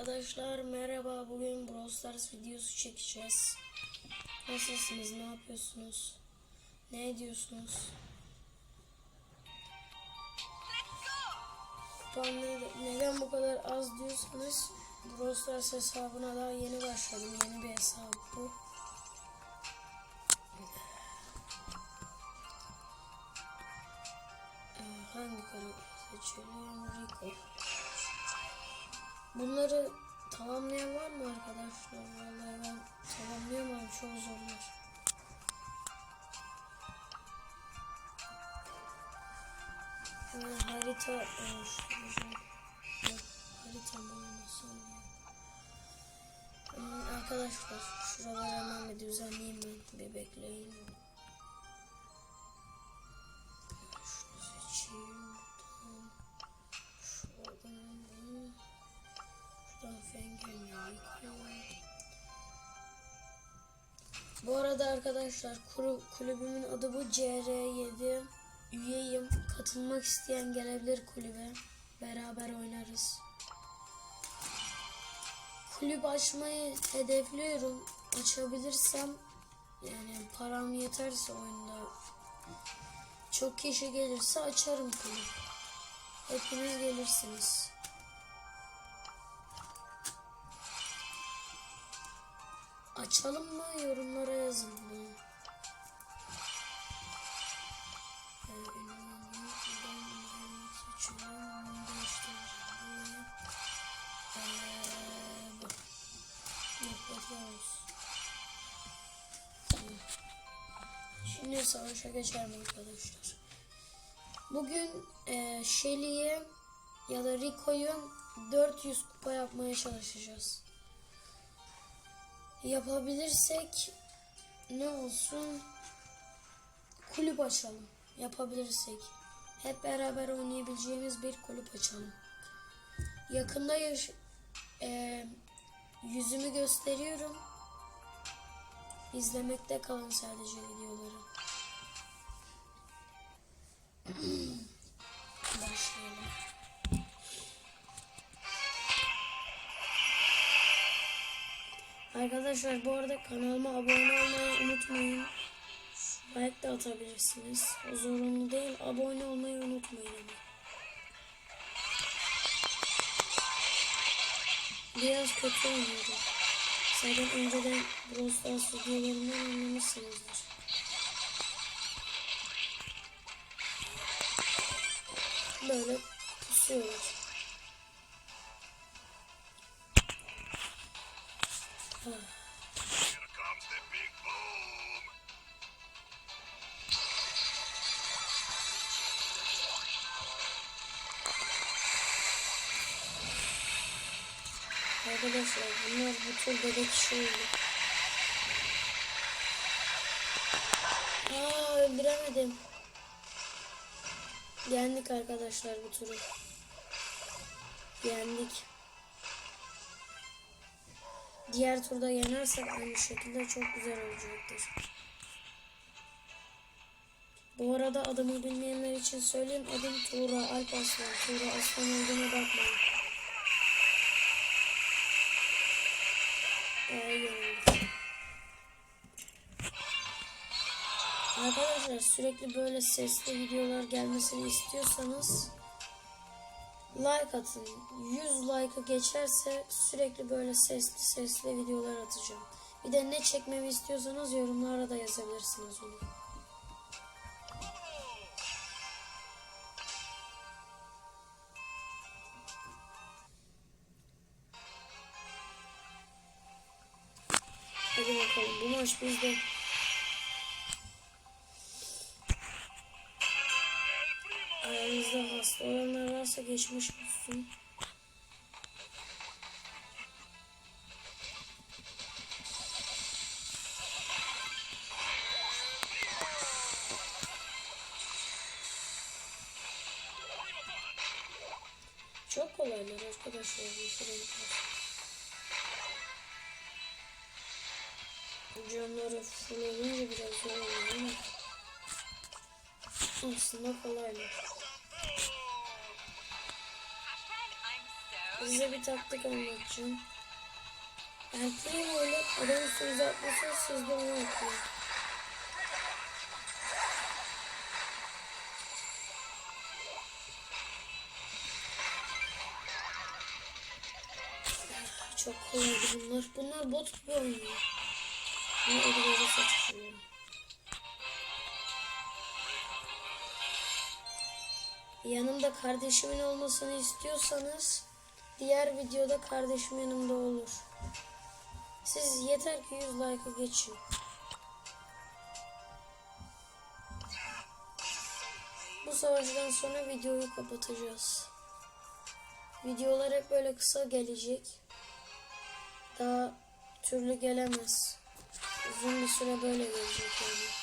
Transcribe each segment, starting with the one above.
Arkadaşlar merhaba bugün Brawl Stars videosu çekeceğiz. Nasılsınız ne yapıyorsunuz? Ne ediyorsunuz? Neden bu kadar az diyorsanız Brawl Stars hesabına daha yeni başladım. Yeni bir hesap bu. Ee, hangi karakteri seçelim? Rico. Bunları tamamlayan var mı arkadaşlar? Vallahi ben tamamlayamam çok zorlar. Harita oluşturacağım. Harita? Hmm, arkadaşlar şuraları hemen bir düzenleyeyim ben. Bir bekleyin. Bu arada arkadaşlar kulübümün adı bu CR7 üyeyim. Katılmak isteyen gelebilir kulübe. Beraber oynarız. Kulüp açmayı hedefliyorum. Açabilirsem yani param yeterse oyunda çok kişi gelirse açarım kulüp. Hepiniz gelirsiniz. Açalım mı? Yorumlara yazın bunu. Şimdi savaşa geçelim arkadaşlar. Bugün e, Shelly'yi ya da Rico'yu 400 kupa yapmaya çalışacağız. Yapabilirsek ne olsun? Kulüp açalım. Yapabilirsek. Hep beraber oynayabileceğimiz bir kulüp açalım. Yakında yaş e, yüzümü gösteriyorum. İzlemekte kalın sadece videoları. Arkadaşlar bu arada kanalıma abone olmayı unutmayın. Like de atabilirsiniz. O zorunlu değil. Abone olmayı unutmayın. Biraz kötü oynuyorum. Zaten önceden Brawl Stars videolarımdan anlamışsınızdır. Arkadaşlar bunlar bu tur bebek oldu. Aa öldüremedim. Yendik arkadaşlar bu turu. Yendik. Diğer turda yenersek aynı şekilde çok güzel olacaktır. Bu arada adımı bilmeyenler için söyleyeyim. Adım Tuğra Alparslan. Tuğra Aslan olduğuna bakmayın. Ee, yenildik. Arkadaşlar sürekli böyle sesli videolar gelmesini istiyorsanız like atın. 100 like'ı geçerse sürekli böyle sesli sesli videolar atacağım. Bir de ne çekmemi istiyorsanız yorumlara da yazabilirsiniz onu. Hadi bakalım bu maç bizde. Aranızda hasta olanlar varsa geçmiş olsun. Çok kolaylar arkadaşlar renkler. Canları full olunca biraz zor oluyor ama aslında kolaylar. Size bir taktik anlatacağım. Erkeğin öyle adam üstünüze atlasa siz de onu atlayın. Çok kolaydı bunlar. Bunlar bot gibi oynuyor. Bunu ödülleri seçiyorum. Yanımda kardeşimin olmasını istiyorsanız diğer videoda kardeşim yanımda olur. Siz yeter ki 100 like'ı geçin. Bu savaştan sonra videoyu kapatacağız. Videolar hep böyle kısa gelecek. Daha türlü gelemez. Uzun bir süre böyle gelecek yani.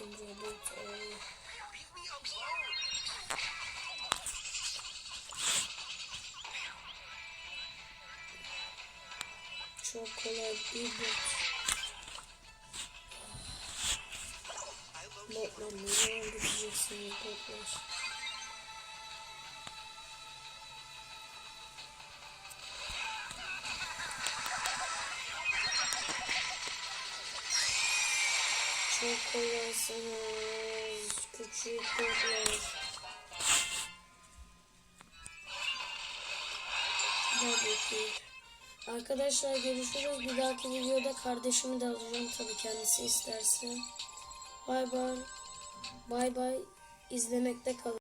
Leave me alone. Çok kolay bir bot. Botlar ne düşeceksiniz botlar? Çok kolaysınız küçük ki. Arkadaşlar görüşürüz. Bir dahaki videoda kardeşimi de alacağım tabii kendisi isterse. Bay bay. Bay bay. İzlemekte kalın.